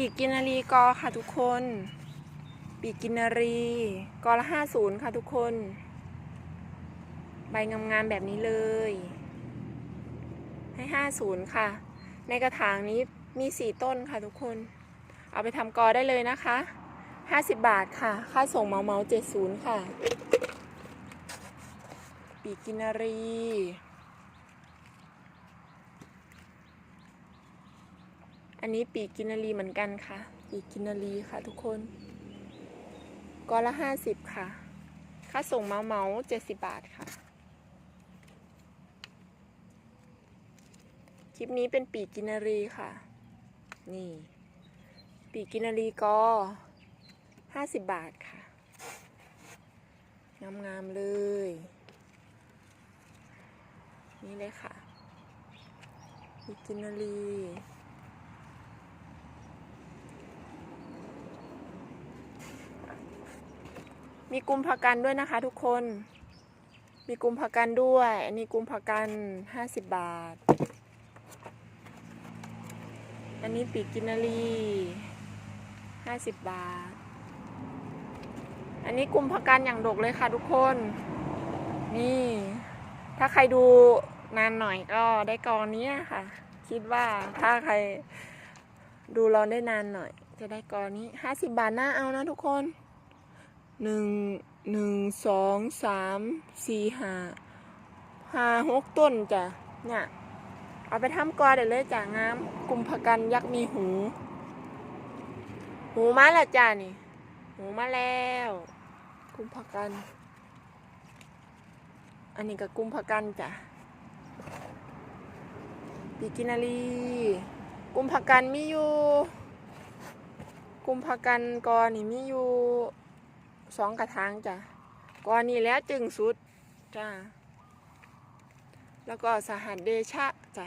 ปีกกินนารีกอค่ะทุกคน ปีกกินนารีกอละห้าศูนย์ค่ะทุกคน ใบงามๆแบบนี้เลย ให้ห้าศูนย์ค่ะ ในกระถางนี้มีสี่ต้นค่ะทุกคน เอาไปทำกอได้เลยนะคะห้าสิบบาทค่ะ ค่าส่งเมาเมาเจ็ดศูนย์ค่ะ ปีกกินนารี อันนี้ปีกกินนารีเหมือนกันค่ะ ปีกกินนารีค่ะทุกคนกอละห้าสิบค่ะ ค่าส่งเมาเมาเจ็ดสิบบาทค่ะ คลิปนี้เป็นปีกกินนารีค่ะ นี่ ปีกกินนารีก็ห้าสิบบาทค่ะ งามๆเลย นี่เลยค่ะปีกกินนารี มีกุมภากันด้วยนะคะ ทุกคน มีกุมภากันด้วย อันนี้กุมภากันห้าสิบบาท อันนี้ปีกกินนารีห้าสิบบาท อันนี้กุมภากันอย่างดกเลยค่ะทุกคน นี่ ถ้าใครดูนานหน่อยก็ได้กองนี้ค่ะ คิดว่าถ้าใครดูเราได้นานหน่อย จะได้กองนี้ห้าสิบบาทน่าเอานะทุกคน หนึ่งหนึ่งสองสามสี่ห้าห้าหกต้นจ้ะเนี่ยเอาไปทำกอเดี๋ยวเลยจ้ะงามกุมภกันยักษ์มีหู หูมาแล้วจ้ะนี่ หูมาแล้ว กุมภกัน อันนี้ก็กุมภกันจ้ะปีกินารีกุมภกันมีอยู่ กุมภกันกอนี่มีอยู่ สองกระถางจ้ะกอนนี้แล้วจึงสุดจ้าแล้วก็สหัสเดชะจ้ะ